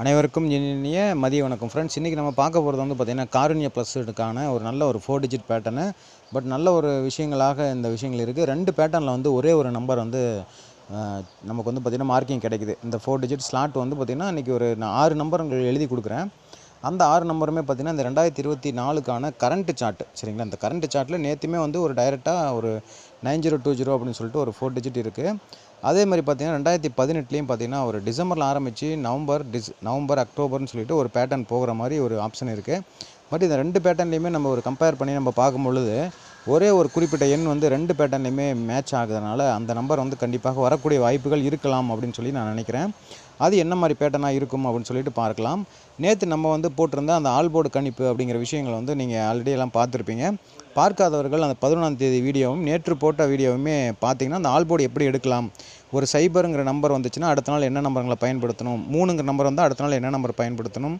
அனைவருக்கும் இனிய மதிய வணக்கம். ஃப்ரெண்ட்ஸ் இன்றைக்கி நம்ம பார்க்க போகிறது வந்து பார்த்திங்கன்னா காருண்ய ப்ளஸ்ஸுக்கான ஒரு நல்ல ஒரு ஃபோர் டிஜிட் பேட்டர்னு பட் நல்ல ஒரு விஷயங்களாக இந்த விஷயங்கள் இருக்குது ரெண்டு பேட்டர்னில் வந்து ஒரே ஒரு நம்பர் வந்து நமக்கு வந்து பார்த்திங்கன்னா மார்க்கிங் கிடைக்குது. இந்த ஃபோர் டிஜிட் ஸ்லாட் வந்து பார்த்திங்கன்னா இன்றைக்கி ஒரு நான் ஆறு நம்பருங்கள் எழுதி கொடுக்குறேன். அந்த ஆறு நம்பருமே பார்த்திங்கன்னா இந்த ரெண்டாயிரத்தி இருபத்தி நாலுக்கான கரண்ட்டு சார்ட் சரிங்களா? இந்த கரண்ட் சார்ட்டில் நேற்றுமே வந்து ஒரு டைரெக்டாக ஒரு நைன் ஜீரோ டூ ஜீரோ அப்படின்னு சொல்லிட்டு ஒரு ஃபோர் டிஜிட் இருக்குது அதே மாதிரி பார்த்தீங்கன்னா ரெண்டாயிரத்தி பதினெட்டுலேயும் பார்த்தீங்கன்னா ஒரு டிசம்பரில் ஆரம்பித்து நவம்பர் டிஸ் நவம்பர் அக்டோபர்னு சொல்லிட்டு ஒரு பேட்டர்ன் போகிற மாதிரி ஒரு ஆப்ஷன் இருக்குது பட் இந்த ரெண்டு பேட்டர்ன்லேயுமே நம்ம ஒரு கம்பேர் பண்ணி நம்ம பார்க்கும் பொழுது ஒரே ஒரு குறிப்பிட்ட எண் வந்து ரெண்டு பேட்டர்ன்லையுமே மேட்ச் ஆகுறதுனால அந்த நம்பர் வந்து கண்டிப்பாக வரக்கூடிய வாய்ப்புகள் இருக்கலாம் அப்படின்னு சொல்லி நான் நினைக்கிறேன். அது என்ன மாதிரி பேட்டர்னாக இருக்கும் அப்படின்னு சொல்லிட்டு பார்க்கலாம். நேற்று நம்ம வந்து போட்டிருந்த அந்த ஆல்போர்டு கணிப்பு அப்படிங்கிற விஷயங்களை வந்து நீங்கள் ஆல்ரெடி எல்லாம் பார்த்துருப்பீங்க. பார்க்காதவர்கள் அந்த பதினொன்றாம் தேதி வீடியோவும் நேற்று போட்ட வீடியோவுமே பார்த்தீங்கன்னா அந்த ஆல்போர்டு எப்படி எடுக்கலாம் ஒரு சைபருங்கிற நம்பர் வந்துச்சுன்னா அடுத்த நாள் என்ன நம்பருங்களை பயன்படுத்தணும்? மூணுங்கிற நம்பர் வந்தால் அடுத்த நாள் என்ன நம்பர் பயன்படுத்தணும்?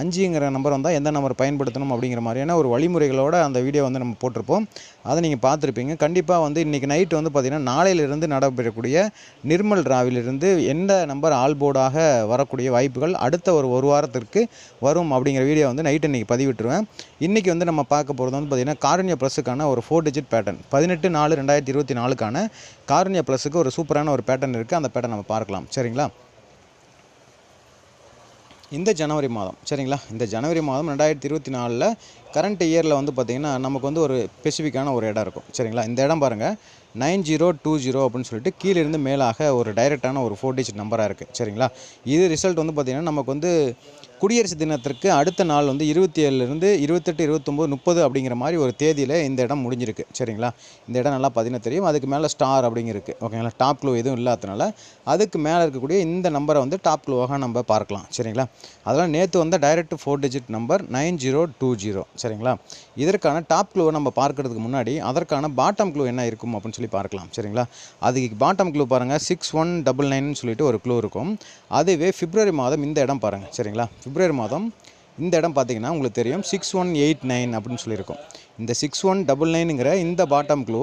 அஞ்சுங்கிற நம்பர் வந்தால் எந்த நம்பர் பயன்படுத்தணும் அப்படிங்கிற மாதிரியான ஒரு வழிமுறைகளோட அந்த வீடியோ வந்து நம்ம போட்டிருப்போம். அதை நீங்கள் பார்த்துருப்பீங்க. கண்டிப்பாக வந்து இன்றைக்கி நைட்டு வந்து பார்த்திங்கன்னா நாளையிலிருந்து நடைபெறக்கூடிய நிர்மல் ராவிலிருந்து எந்த நம்பர் ஆல்போர்டாக வரக்கூடிய வாய்ப்புகள் அடுத்த ஒரு ஒரு வாரத்திற்கு வரும் அப்படிங்கிற வீடியோ வந்து நைட்டு இன்றைக்கி பதிவிட்டுருவேன். இன்றைக்கி வந்து நம்ம பார்க்க போகிறது வந்து பார்த்திங்கன்னா காருண்ய ப்ளஸுக்கான ஒரு ஃபோர் டிஜிட் பேட்டர்ன் பதினெட்டு நாலு ரெண்டாயிரத்தி இருபத்தி நாலுக்கான காருண்ய ப்ளஸுக்கு ஒரு சூப்பரான ஒரு பேட்டர்ன் இருக்குது அந்த பேட்டர்ன் நம்ம பார்க்கலாம். சரிங்களா? இந்த ஜனவரி மாதம் சரிங்களா? இந்த ஜனவரி மாதம் ரெண்டாயிரத்தி இருபத்தி நாலில் கரண்ட் இயரில் வந்து பார்த்திங்கன்னா நமக்கு வந்து ஒரு ஸ்பெசிஃபிக்கான ஒரு இடம் இருக்கும் சரிங்களா? இந்த இடம் பாருங்கள் நைன் ஜீரோ டூ ஜீரோ அப்படின்னு சொல்லிட்டு கீழேருந்து மேலாக ஒரு டைரெக்டான ஒரு ஃபோர் டிஜிட் நம்பராக இருக்குது சரிங்களா? இது ரிசல்ட் வந்து பார்த்திங்கன்னா நமக்கு வந்து குடியரசு தினத்திற்கு அடுத்த நாள் வந்து இருபத்தி ஏழுலேருந்து இருபத்தெட்டு இருபத்தொம்போது முப்பது அப்படிங்கிற மாதிரி ஒரு தேதியில் இந்த இடம் முடிஞ்சிருக்கு சரிங்களா? இந்த இடம் நல்லா பார்த்தீங்கன்னா தெரியும். அதுக்கு மேலே ஸ்டார் அப்படிங்கிருக்கு ஓகேங்களா? டாப் க்ளூ எதுவும் இல்லாதனால அதுக்கு மேலே இருக்கக்கூடிய இந்த நம்பரை வந்து டாப் க்ளூவாக நம்ம பார்க்கலாம் சரிங்களா? அதெல்லாம் நேற்று வந்த direct four digit number nine zero two zero சரிங்களா? இதற்கான டாப் க்ளூவை நம்ம பார்க்கறதுக்கு முன்னாடி அதற்கான பாட்டம் க்ளூ என்ன இருக்கும் அப்படின்னு சொல்லி பார்க்கலாம். சரிங்களா? அதுக்கு பாட்டம் க்ளூ பாருங்கள் சிக்ஸ் ஒன் டபுள் நைன் சொல்லிட்டு ஒரு க்ளூ இருக்கும். அதுவே பிப்ரவரி மாதம் இந்த இடம் பாருங்கள் சரிங்களா? பிப்ரவரி மாதம் இந்த இடம் பார்த்தீங்கன்னா உங்களுக்கு தெரியும் சிக்ஸ் ஒன் எயிட் நைன் அப்படின்னு சொல்லியிருக்கும். இந்த சிக்ஸ் ஒன் டபுள் நைனுங்கிற இந்த பாட்டம் க்ளூ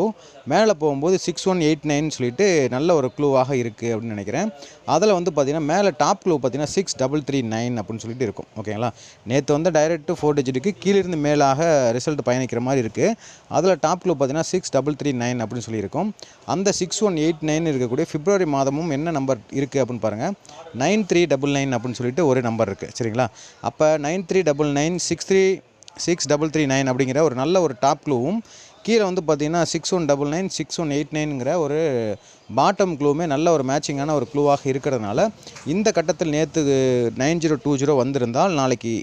மேலே போகும்போது சிக்ஸ் ஒன் எயிட் நைன் சொல்லிட்டு நல்ல ஒரு க்ளூவாக இருக்குது அப்படின்னு நினைக்கிறேன். அதில் வந்து பார்த்தீங்கன்னா மேலே டாப் க்ளூ பார்த்தீங்கன்னா சிக்ஸ் டபுள் த்ரீ நைன் அப்படின்னு சொல்லிட்டு இருக்கும். ஓகேங்களா நேற்று வந்து டைரெக்ட் ஃபோர் டிஜிட்டுக்கு கீழிருந்து மேலாக ரிசல்ட் பயணிக்கிற மாதிரி இருக்குது அதில் டாப் க்ளூ பார்த்திங்கன்னா சிக்ஸ் டபுள் த்ரீ நைன் அப்படின்னு சொல்லியிருக்கும். அந்த சிக்ஸ் ஒன் எயிட் நைன் இருக்கக்கூடிய பிப்ரவரி மாதமும் என்ன நம்பர் இருக்குது அப்படின்னு பாருங்கள் நைன் த்ரீ டபுள் நைன் அப்படின்னு சொல்லிட்டு ஒரு நம்பர் இருக்குது சரிங்களா? அப்போ nine three double nine six three six double three nine அப்படிங்கிற ஒரு நல்ல ஒரு டாப் க்ளூவும் கீழே வந்து பார்த்தீங்கன்னா six one double nine six one eight நைனுங்கிற ஒரு பாட்டம் க்ளூவுமே நல்ல ஒரு மேட்சிங்கான ஒரு க்ளூவாக இருக்கிறதுனால இந்த கட்டத்தில் நேற்று நைன் ஜீரோ டூ ஜீரோ வந்திருந்தால் நாளைக்கு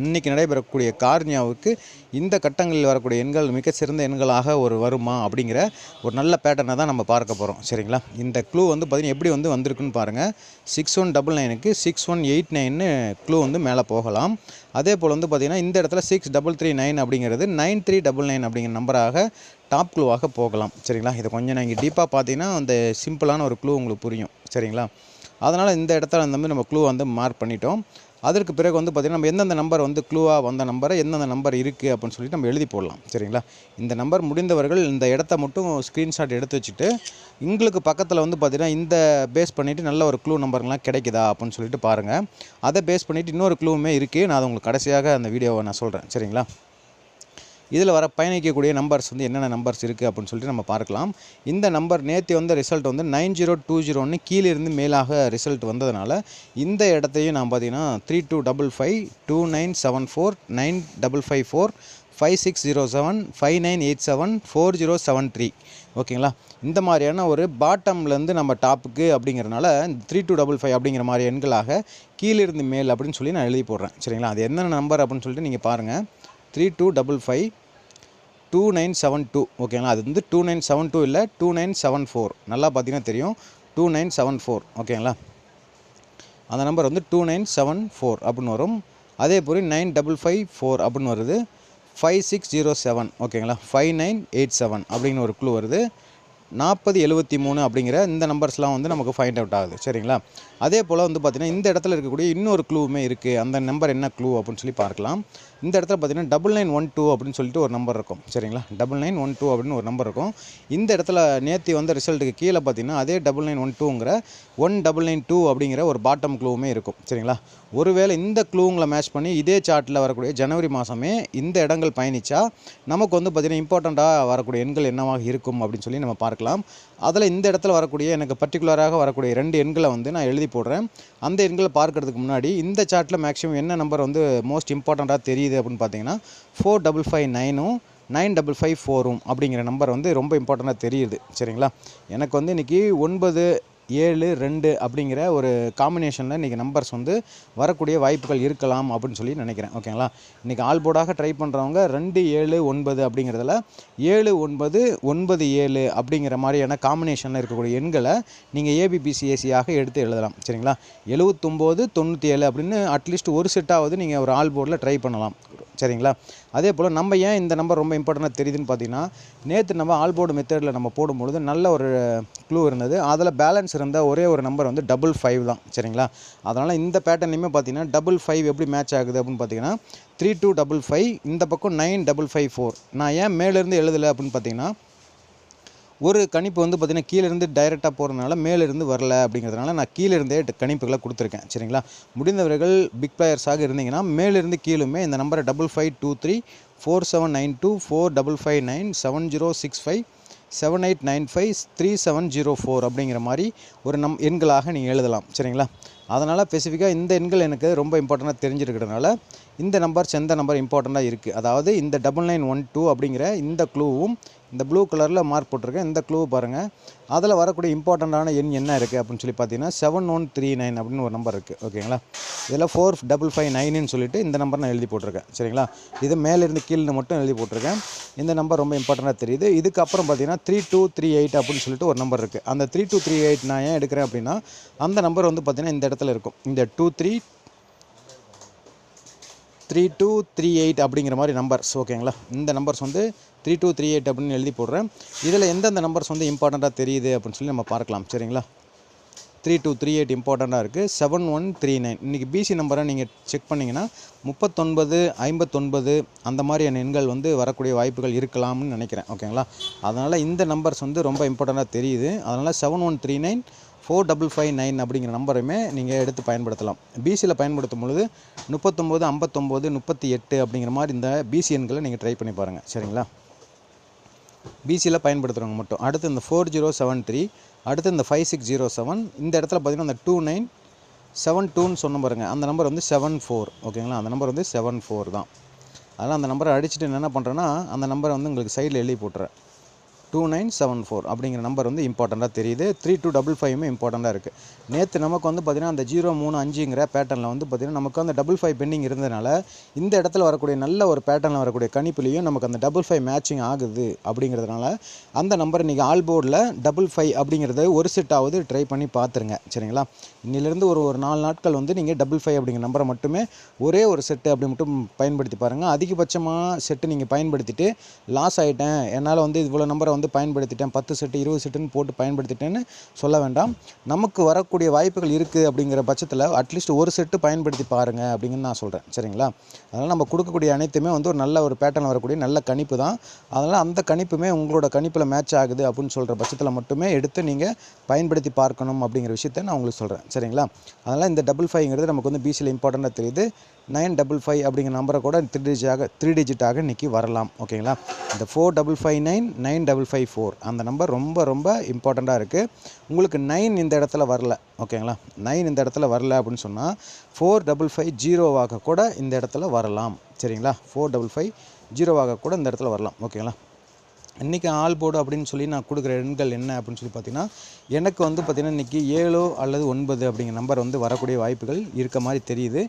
இன்றைக்கி நடைபெறக்கூடிய கார்னியாவுக்கு இந்த கட்டங்களில் வரக்கூடிய எண்கள் மிக சிறந்த எண்களாக ஒரு வருமா அப்படிங்கிற ஒரு நல்ல பேட்டர்னை தான் நம்ம பார்க்க போகிறோம் சரிங்களா? இந்த க்ளூ வந்து பார்த்திங்கன்னா எப்படி வந்து வந்திருக்குன்னு பாருங்கள் சிக்ஸ் ஒன் டபுள் நைனுக்கு சிக்ஸ் ஒன் எயிட் நைன்னு க்ளூ வந்து மேலே போகலாம். அதே போல் வந்து பார்த்திங்கன்னா இந்த இடத்துல சிக்ஸ் டபுள் த்ரீ நைன் அப்படிங்கிறது நைன் த்ரீ டபுள் நைன் அப்படிங்கிற நம்பராக டாப் க்ளூவாக போகலாம். சரிங்களா? இதை கொஞ்சம் நீங்கள் டீப்பாக பார்த்தீங்கன்னா அந்த சிம்பிளான ஒரு க்ளூ உங்களுக்கு புரியும். சரிங்களா? அதனால் இந்த இடத்துல வந்து மாதிரி நம்ம க்ளூ வந்து மார்க் பண்ணிட்டோம். அதற்கு பிறகு வந்து பார்த்திங்கன்னா நம்ம எந்தெந்த நம்பர் வந்து க்ளூவாக வந்த நம்பரை எந்தெந்த நம்பர் இருக்குது அப்படின்னு சொல்லிட்டு நம்ம எழுதி போடலாம். சரிங்களா? இந்த நம்பர் முடிந்தவர்கள் இந்த இடத்த மட்டும் ஸ்க்ரீன்ஷாட் எடுத்து வச்சுட்டு உங்களுக்கு பக்கத்தில் வந்து பார்த்திங்கன்னா இந்த பேஸ் பண்ணிவிட்டு நல்ல ஒரு க்ளூ நம்பர்லாம் கிடைக்குதா அப்படின்னு சொல்லிட்டு பாருங்கள் அதை பேஸ் பண்ணிவிட்டு இன்னொரு க்ளூவுமே இருக்குது நான் அதை உங்களுக்கு கடைசியாக அந்த வீடியோவை நான் சொல்கிறேன் சரிங்களா? இதில் வர பயணிக்கக்கூடிய நம்பர்ஸ் வந்து என்னென்ன நம்பர்ஸ் இருக்குது அப்படின்னு சொல்லிட்டு நம்ம பார்க்கலாம். இந்த நம்பர் நேற்று வந்த ரிசல்ட் வந்து நைன் ஜீரோ டூ ஜீரோன்னு கீழிருந்து மேலாக ரிசல்ட் வந்ததுனால இந்த இடத்தையும் நான் பார்த்தீங்கன்னா three two double five two nine seven four nine double five four five six zero seven five nine eight seven four zero seven three ஓகேங்களா? இந்த மாதிரியான ஒரு பாட்டம்லேருந்து நம்ம டாப்புக்கு அப்படிங்கிறனால த்ரீ டூ டபுள் ஃபைவ் அப்படிங்கிற மாதிரி எண்களாக கீழிருந்து மேல் அப்படின்னு சொல்லி நான் எழுதி போடுறேன். சரிங்களா? அது என்னென்ன நம்பர் அப்படின்னு சொல்லிட்டு நீங்கள் பாருங்கள் three two double five two nine seven two ஓகேங்களா அது வந்து டூ நைன் செவன் டூ இல்லை டூ நைன் செவன் ஃபோர் நல்லா பார்த்தீங்கன்னா தெரியும். டூ நைன் செவன் ஃபோர் ஓகேங்களா அந்த நம்பர் வந்து டூ நைன் செவன் ஃபோர் அப்படின்னு வரும். அதே போல் நைன் டபுள் ஃபைவ் ஃபோர் அப்படின்னு வருது. ஃபைவ் சிக்ஸ் ஜீரோ செவன் ஓகேங்களா ஃபைவ் நைன் எயிட் செவன் அப்படின்னு ஒரு க்ளூ வருது. நாற்பது எழுபத்தி மூணு அப்படிங்கிற இந்த நம்பர்ஸ்லாம் வந்து நமக்கு ஃபைண்ட் அவுட் ஆகுது. சரிங்களா? அதே போல் வந்து பார்த்திங்கன்னா இந்த இடத்துல இருக்கக்கூடிய இன்னொரு க்ளூவுமே இருக்குது அந்த நம்பர் என்ன க்ளூ அப்படின்னு சொல்லி பார்க்கலாம். இந்த இடத்துல பார்த்தீங்கன்னா டபுள் நைன் ஒன் டூ அப்படின்னு சொல்லிட்டு ஒரு நம்பர் இருக்கும். சரிங்களா? டபுள் நைன் ஒன் டூ அப்படின்னு ஒரு நம்பர் இருக்கும். இந்த இடத்துல நேற்று வந்த ரிசல்ட்டுக்கு கீழே பார்த்தீங்கன்னா அதே டபுள் நைன் ஒன் டூங்கிற ஒன் டபுள் நைன் டூ அப்படிங்கிற ஒரு பாட்டம் க்ளூவுமே இருக்கும். சரிங்களா? ஒருவேளை இந்த க்ளூங்களை மேட்ச் பண்ணி இதே சார்ட்டில் வரக்கூடிய ஜனவரி மாதமே இந்த இடங்கள் பயணித்தா நமக்கு வந்து பார்த்திங்கன்னா இம்பார்ட்டண்ட்டாக வரக்கூடிய எண்கள் என்னவாக இருக்கும் அப்படின்னு சொல்லி நம்ம பார்க்கலாம். அதில் இந்த இடத்துல வரக்கூடிய எனக்கு பர்டிகுலராக வரக்கூடிய ரெண்டு எண்களை வந்து நான் எழுதி போடுறேன். அந்த எண்களை பார்க்கறதுக்கு முன்னாடி இந்த சார்ட்டில் மேக்ஸிமம் என்ன நம்பர் வந்து மோஸ்ட் இம்பார்ட்டண்ட்டாக தெரியுது அப்படின்னு பார்த்தீங்கன்னா ஃபோர் டபுள் ஃபைவ் நைனும் நைன் டபுள் ஃபைவ் ஃபோரும் அப்படிங்கிற நம்பர் வந்து ரொம்ப இம்பார்ட்டண்ட்டாக தெரியுது. சரிங்களா? எனக்கு வந்து இன்றைக்கி ஒன்பது ஏழு ரெண்டு அப்படிங்கிற ஒரு காம்பினேஷனில் இன்றைக்கி நம்பர்ஸ் வந்து வரக்கூடிய வாய்ப்புகள் இருக்கலாம் அப்படின்னு சொல்லி நினைக்கிறேன். ஓகேங்களா இன்றைக்கி ஆல் போர்டாக ட்ரை பண்ணுறவங்க ரெண்டு ஏழு ஒன்பது அப்படிங்கிறதுல ஏழு ஒன்பது ஒன்பது ஏழு அப்படிங்கிற மாதிரியான காம்பினேஷனில் இருக்கக்கூடிய எண்களை நீங்கள் ஏபிபிசிஎஸ்சியாக எடுத்து எழுதலாம். சரிங்களா? எழுவத்தொம்போது தொண்ணூற்றி ஏழு அப்படின்னு அட்லீஸ்ட் ஒரு செட்டாவது நீங்கள் ஒரு ஆல் போர்டில் ட்ரை பண்ணலாம். சரிங்களா? அதே போல் நம்ம ஏன் இந்த நம்பர் ரொம்ப இம்பார்ட்டண்ட்டாக தெரியுதுன்னு பார்த்தீங்கன்னா நேற்று நம்ம ஆல்போர்டு மெத்தடில் நம்ம போடும்பொழுது நல்ல ஒரு க்ளூ இருந்தது. அதில் பேலன்ஸ் இருந்த ஒரே ஒரு நம்பர் வந்து டபுள் ஃபைவ் தான். சரிங்களா? அதனால் இந்த பேட்டர்னையுமே பார்த்தீங்கன்னா டபுள் ஃபைவ் எப்படி மேட்ச் ஆகுது அப்படின்னு பார்த்தீங்கன்னா த்ரீ டூ டபுள் ஃபைவ் இந்த பக்கம் நைன் டபுள் ஃபைவ் ஃபோர் நான் ஏன் மேலேருந்து எழுதலை அப்படின்னு பார்த்தீங்கன்னா ஒரு கணிப்பு வந்து பார்த்திங்கன்னா கீழேருந்து டைரெக்டாக போகிறதுனால மேலேருந்து வரல அப்படிங்கிறதுனால நான் கீழேருந்தே கணிப்புகளை கொடுத்துருக்கேன். சரிங்களா? முடிந்தவர்கள் பிக் பிளேயர்ஸாக இருந்தீங்கன்னா மேலேருந்து கீழுமே இந்த நம்பரை double five two three four seven nine two four double five nine seven zero six five seven eight nine five three seven zero four அப்படிங்கிற மாதிரி ஒரு நம் எண்களாக நீங்கள் எழுதலாம். சரிங்களா? அதனால் ஸ்பெசிஃபிக்காக இந்த எண்கள் எனக்கு ரொம்ப இம்பார்ட்டண்ட்டாக தெரிஞ்சிருக்கிறதுனால இந்த நம்பர்ஸ் எந்த நம்பர் இம்பார்ட்டண்ட்டாக இருக்குது அதாவது இந்த டபுள் நைன் ஒன் டூ அப்படிங்கிற இந்த க்ளூவும் இந்த ப்ளூ கலரில் மார்க் போட்டிருக்கேன். இந்த க்ளூ பாருங்கள் அதில் வரக்கூடிய இம்பார்ட்டண்ட்டான எண் என்ன இருக்குது அப்படின்னு சொல்லி பார்த்தீங்கன்னா செவன் ஒன் த்ரீ நைன் அப்படின்னு ஒரு நம்பர் இருக்குது ஓகேங்களா இதில் ஃபோர் டபுள் ஃபைவ் நைனுன்னு சொல்லிட்டு இந்த நம்பர் நான் எழுதி போட்டிருக்கேன். சரிங்களா? இது மேலேருந்து கீழே மட்டும் எழுதி போட்டிருக்கேன். இந்த நம்பர் ரொம்ப இம்பார்ட்டண்ட்டாக தெரியுது. இதுக்கப்புறம் பார்த்தீங்கன்னா த்ரீ டூ த்ரீ எயிட் அப்படின்னு சொல்லிட்டு ஒரு நம்பர் இருக்குது அந்த த்ரீ டூ த்ரீ எயிட் நான் ஏன் எடுக்கிறேன் அப்படின்னா அந்த நம்பர் வந்து பார்த்திங்கன்னா இந்த இடத்துல இருக்கும். இந்த two three three two three eight அப்படிங்கிற மாதிரி நம்பர்ஸ் ஓகேங்களா இந்த நம்பர்ஸ் வந்து த்ரீ டூ த்ரீ எயிட் அப்படின்னு எழுதி போடுறேன். இதில் எந்தெந்த நம்பர்ஸ் வந்து இம்பார்ட்டண்ட்டாக தெரியுது அப்படின்னு சொல்லி நம்ம பார்க்கலாம். சரிங்களா? த்ரீ டூ த்ரீ எயிட் இம்பார்ட்டண்ட்டாக இருக்குது செவன் ஒன் த்ரீ நைன் இன்றைக்கி பிசி நம்பரை நீங்கள் செக் பண்ணிங்கன்னா முப்பத்தொன்பது ஐம்பத்தொன்பது அந்த மாதிரியான எண்கள் வந்து வரக்கூடிய வாய்ப்புகள் இருக்கலாம்னு நினைக்கிறேன். ஓகேங்களா? அதனால் இந்த நம்பர்ஸ் வந்து ரொம்ப இம்பார்ட்டண்ட்டாக தெரியுது. அதனால் seven one three nine four double five nine அப்படிங்கிற நம்பரையுமே நீங்கள் எடுத்து பயன்படுத்தலாம். பிசியில் பயன்படுத்தும் பொழுது முப்பத்தொம்போது ஐம்பத்தொம்போது முப்பத்தி எட்டு அப்படிங்கிற மாதிரி இந்த பிசி எண்களை நீங்கள் ட்ரை பண்ணி பாருங்கள் சரிங்களா? பிசியில் பயன்படுத்துகிறவங்க மட்டும். அடுத்து இந்த ஃபோர் ஜீரோ செவன் த்ரீ அடுத்து இந்த ஃபைவ் சிக்ஸ் ஜீரோ செவன் இந்த இடத்துல பார்த்தீங்கன்னா அந்த டூ நைன் செவன் டூன்னு சொன்ன பாருங்க. அந்த நம்பர் வந்து செவன் ஃபோர் ஓகேங்களா அந்த நம்பர் வந்து செவன் ஃபோர் தான். அதனால் அந்த நம்பரை அடிச்சுட்டு நான் என்ன பண்ணுறேன்னா அந்த நம்பரை வந்து உங்களுக்கு சைடில் எழுதி போட்டுறேன். டூ நைன் செவன் ஃபோர் அப்படிங்கிற நம்பர் வந்து இம்பார்ட்டண்ட்டாக தெரியுது. த்ரீ டூ டபுள் ஃபைவுமே இம்பார்ட்டண்ட்டாக இருக்குது நேற்று நமக்கு வந்து பார்த்திங்கன்னா அந்த ஜீரோ மூணு அஞ்சுங்கிற பேட்டர்னில் வந்து பார்த்திங்கன்னா நமக்கு அந்த டபுள் ஃபைவ் பெண்டிங் இருந்ததுனால இந்த இடத்துல வரக்கூடிய நல்ல ஒரு பேட்டர்னில் வரக்கூடிய கணிப்புலையும் நமக்கு அந்த டபுள் ஃபைவ் மேட்சிங் ஆகுது அப்படிங்கிறதுனால அந்த நம்பர் நீங்கள் ஆல் போர்டில் டபுள் ஃபைவ் அப்படிங்கிறத ஒரு செட்டாவது ட்ரை பண்ணி பார்த்துருங்க சரிங்களா? இன்னிலேருந்து ஒரு ஒரு நாலு நாட்கள் வந்து நீங்கள் டபுள் ஃபைவ் அப்படிங்கிற நம்பரை மட்டுமே ஒரே ஒரு செட்டு அப்படி மட்டும் பயன்படுத்தி பாருங்கள் அதிகபட்சமாக செட்டு நீங்கள் பயன்படுத்திட்டு லாஸ் ஆகிட்டேன் என்னால் வந்து இவ்வளோ நம்பரை வந்து பயன்படுத்திட்டேன். பத்து செட்டு இருபது செட்டுன்னு போட்டு பயன்படுத்திட்டேன்னு சொல்ல வேண்டாம். நமக்கு வரக்கூடிய வாய்ப்புகள் இருக்குது அப்படிங்கிற பட்சத்தில் அட்லீஸ்ட் ஒரு செட்டு பயன்படுத்தி பாருங்கள் அப்படிங்கன்னு நான் சொல்கிறேன் சரிங்களா? அதனால் நம்ம கொடுக்கக்கூடிய அனைத்துமே வந்து ஒரு நல்ல ஒரு பேட்டர்ன் வரக்கூடிய நல்ல கணிப்பு தான். அதனால் அந்த கணிப்புமே உங்களோட கணிப்பில் மேட்ச் ஆகுது அப்படின்னு சொல்கிற பட்சத்தில் மட்டுமே எடுத்து நீங்கள் பயன்படுத்தி பார்க்கணும் அப்படிங்கிற விஷயத்த நான் உங்களுக்கு சொல்கிறேன் சரிங்களா? அதனால் இந்த டபுள் ஃபைவ்ங்கிறது நமக்கு வந்து பிசியில் இம்பார்ட்டண்ட்டாக தெரியுது. நைன் டபுள் ஃபைவ் அப்படிங்கிற நம்பரை கூட த்ரீ டிஜிட்டாக த்ரீ டிஜிட்டாக இன்றைக்கி வரலாம். ஓகேங்களா? இந்த four double five nine nine double five four அந்த நம்பர் ரொம்ப ரொம்ப இம்பார்ட்டண்ட்டாக இருக்குது உங்களுக்கு நைன் இந்த இடத்துல வரல. ஓகேங்களா? நைன் இந்த இடத்துல வரல அப்படின்னு சொன்னால் ஃபோர் டபுள் ஃபைவ் ஜீரோவாக கூட இந்த இடத்துல வரலாம். சரிங்களா? ஃபோர் டபுள் ஃபைவ் ஜீரோவாக கூட இந்த இடத்துல வரலாம். ஓகேங்களா? இன்றைக்கி ஆல் போர்டு அப்படின்னு சொல்லி நான் கொடுக்குற எண்கள் என்ன அப்படின்னு சொல்லி பார்த்தீங்கன்னா எனக்கு வந்து பார்த்திங்கன்னா இன்றைக்கி ஏழோ அல்லது ஒன்பது அப்படிங்கிற நம்பர் வந்து வரக்கூடிய வாய்ப்புகள் இருக்க மாதிரி தெரியுது.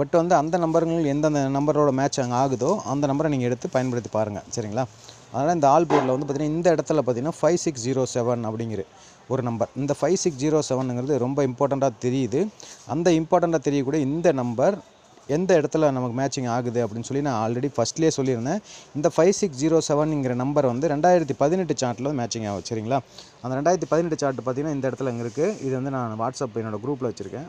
பட் வந்து அந்த நம்பர்கள் எந்தெந்த நம்பரோட மேட்ச் அங்கே ஆகுதோ அந்த நம்பரை நீங்கள் எடுத்து பயன்படுத்தி பாருங்கள் சரிங்களா? அதனால் இந்த ஆல் போர்டில் வந்து பார்த்திங்கன்னா இந்த இடத்துல பார்த்திங்கன்னா ஃபைவ் சிக்ஸ் ஜீரோ செவன் அப்படிங்கிற ஒரு நம்பர் இந்த ஃபைவ் சிக்ஸ் ஜீரோ செவனுங்கிறது ரொம்ப இம்பார்ட்டண்ட்டாக தெரியுது. அந்த இம்பார்ட்டண்ட்டாக தெரியக்கூடிய இந்த நம்பர் எந்த இடத்துல நமக்கு மேட்சிங் ஆகுது அப்படின்னு சொல்லி நான் ஆல்ரெடி ஃபஸ்ட்லேயே சொல்லியிருந்தேன். இந்த ஃபைவ் சிக்ஸ் ஜீரோ செவனுங்கிற நம்பர் வந்து ரெண்டாயிரத்தி பதினெட்டு சார்ட்டில் மேட்சிங் ஆகும் சரிங்களா? அந்த ரெண்டாயிரத்தி பதினெட்டு சார்ட் பார்த்தீங்கன்னா இந்த இடத்துல இங்கே இருக்குது இது வந்து நான் வாட்ஸ்அப் என்னோடய குரூப்பில் வச்சுருக்கேன்.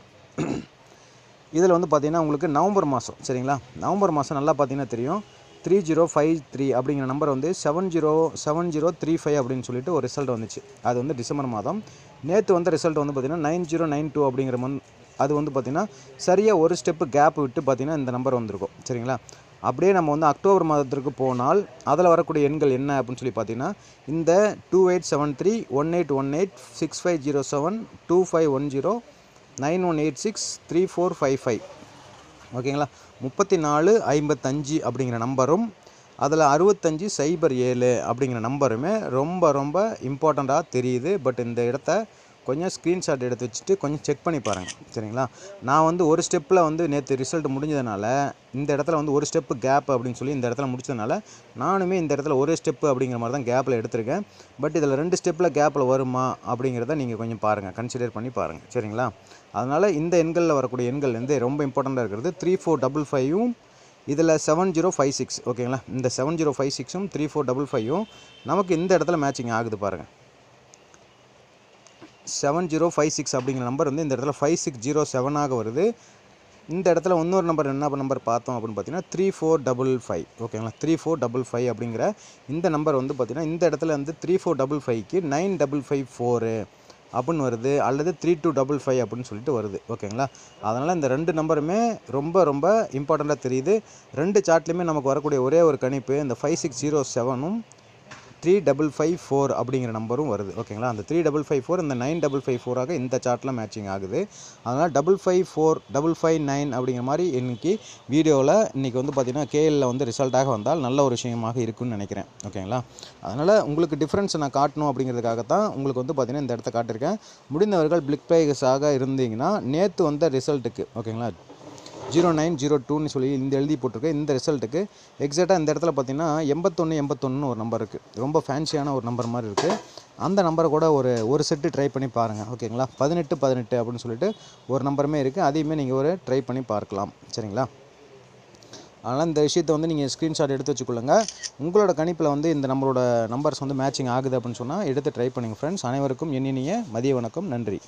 இதில் வந்து பார்த்திங்கன்னா உங்களுக்கு நவம்பர் மாதம் சரிங்களா? நவம்பர் மாதம் நல்லா பார்த்திங்கன்னா தெரியும். த்ரீ ஜீரோ ஃபைவ் த்ரீ அப்படிங்கிற நம்பர் வந்து seven zero seven zero three five அப்படின்னு சொல்லிட்டு ஒரு ரிசல்ட் வந்துச்சு. அது வந்து டிசம்பர் மாதம். நேற்று வந்த ரிசல்ட் வந்து பார்த்திங்கன்னா நைன் ஜீரோ நைன் டூ அப்படிங்கிற மந்த் அது வந்து பார்த்திங்கன்னா சரியாக ஒரு ஸ்டெப்பு கேப் விட்டு பார்த்திங்கன்னா இந்த நம்பர் வந்திருக்கும். சரிங்களா? அப்படியே நம்ம வந்து அக்டோபர் மாதத்திற்கு போனால் அதில் வரக்கூடிய எண்கள் என்ன அப்படின்னு சொல்லி பார்த்தீங்கன்னா இந்த two eight seven three one eight one eight six five zero seven two five one zero nine one eight six three four five five ஓகேங்களா? முப்பத்தி நாலு ஐம்பத்தஞ்சு அப்படிங்கிற நம்பரும் அதில் அறுபத்தஞ்சு சைபர் ஏழு அப்படிங்கிற நம்பருமே ரொம்ப ரொம்ப இம்பார்ட்டண்ட்டாக தெரியுது. பட் இந்த இடத்த கொஞ்சம் ஸ்க்ரீன்ஷாட் எடுத்து வச்சுட்டு கொஞ்சம் செக் பண்ணி பாருங்கள் சரிங்களா? நான் வந்து ஒரு ஸ்டெப்பில் வந்து நேற்று ரிசல்ட் முடிஞ்சதுனால இந்த இடத்துல வந்து ஒரு ஸ்டெப்பு கேப் அப்படின்னு சொல்லி இந்த இடத்துல முடிச்சதுனால நானுமே இந்த இடத்துல ஒரே ஸ்டெப்பு அப்படிங்கிற மாதிரி தான் கேப்பில் எடுத்திருக்கேன். பட் இதில் ரெண்டு ஸ்டெப்பில் கேப்பில் வருமா அப்படிங்கிறத நீங்கள் கொஞ்சம் பாருங்கள் கன்சிடர் பண்ணி பாருங்கள் சரிங்களா? அதனால் இந்த எண்களில் வரக்கூடிய எண்கள் வந்து ரொம்ப இம்பார்ட்டண்ட்டாக இருக்கிறது. த்ரீ ஃபோர் டபுள் ஃபைவும் இதில் செவன் ஜீரோ ஃபைவ் சிக்ஸ் ஓகேங்களா இந்த செவன் ஜீரோ ஃபைவ் சிக்ஸும் த்ரீ ஃபோர் டபுள் ஃபைவும் நமக்கு இந்த இடத்துல மேட்சிங் ஆகுது பாருங்கள் செவன் ஜீரோ ஃபைவ் சிக்ஸ் அப்படிங்கிற நம்பர் வந்து இந்த இடத்துல ஃபைவ் சிக்ஸ் ஜீரோ செவனாக வருது. இந்த இடத்துல இன்னொரு நம்பர் என்ன நம்பர் பார்த்தோம் அப்படின்னு பார்த்தீங்கன்னா த்ரீ ஃபோர் டபுள் ஃபைவ் ஓகேங்களா த்ரீ ஃபோர் டபுள் ஃபைவ் அப்படிங்கிற இந்த நம்பர் வந்து பார்த்தீங்கன்னா இந்த இடத்துல வந்து த்ரீ ஃபோர் டபுள் ஃபைவ்க்கு நைன் டபுள் ஃபைவ் ஃபோரு அப்படின்னு வருது அல்லது த்ரீ டூ டபுள் ஃபைவ் அப்படின்னு சொல்லிட்டு வருது. ஓகேங்களா அதனால் இந்த ரெண்டு நம்பருமே ரொம்ப ரொம்ப இம்பார்ட்டண்ட்டாக தெரியுது. ரெண்டு சார்ட்லேயுமே நமக்கு வரக்கூடிய ஒரே ஒரு கணிப்பு இந்த ஃபைவ் சிக்ஸ் ஜீரோ செவனும் த்ரீ டபுள் ஃபைவ் ஃபோர் அப்படிங்கிற நம்பரும் வருது. ஓகேங்களா? அந்த த்ரீ டபுள் ஃபைவ் ஃபோர் இந்த நைன் டபுள் ஃபைவ் ஃபோராக இந்த சார்ட்டில் மேட்சிங் ஆகுது. அதனால் double five four double five nine அப்படிங்கிற மாதிரி இன்னைக்கு வீடியோவில் இன்றைக்கி வந்து பார்த்திங்கன்னா கேஎல்ல வந்து ரிசல்ட்டாக வந்தால் நல்ல ஒரு விஷயமாக இருக்கும்னு நினைக்கிறேன். ஓகேங்களா? அதனால் உங்களுக்கு டிஃப்ரென்ஸ் நான் காட்டணும் அப்படிங்கிறதுக்காக தான் உங்களுக்கு வந்து பார்த்திங்கன்னா இந்த இடத்த காட்டியிருக்கேன். முடிந்தவர்கள் பிளிக் ப்ரைஸாக இருந்தீங்கன்னா நேற்று வந்த ரிசல்ட்டுக்கு ஓகேங்களா? ஜீரோ நைன் ஜீரோ டூன்னு சொல்லி இந்த எழுதி போட்டிருக்கேன் இந்த ரிசல்ட்டுக்கு எக்ஸாக்டாக இந்த இடத்துல பார்த்தீங்கன்னா எண்பத்தொன்று எண்பத்தொன்னு ஒரு நம்பர் இருக்குது ரொம்ப ஃபேன்சியான ஒரு நம்பர் மாதிரி இருக்குது அந்த நம்பரை கூட ஒரு ஒரு செட்டு ட்ரை பண்ணி பாருங்கள் ஓகேங்களா பதினெட்டு பதினெட்டு அப்படின்னு சொல்லிட்டு ஒரு நம்பருமே இருக்குது அதையுமே நீங்கள் ஒரு ட்ரை பண்ணி பார்க்கலாம். சரிங்களா? அதனால் இந்த விஷயத்தை வந்து நீங்கள் ஸ்க்ரீன்ஷாட் எடுத்து வச்சுக்கொள்ளுங்க. உங்களோட கணிப்பில் வந்து இந்த நம்மளோட நம்பர்ஸ் வந்து மேட்சிங் ஆகுது அப்படின்னு சொன்னால் எடுத்து ட்ரை பண்ணுங்கள் ஃப்ரெண்ட்ஸ் அனைவருக்கும் எண்ணினிய மதிய வணக்கம். நன்றி.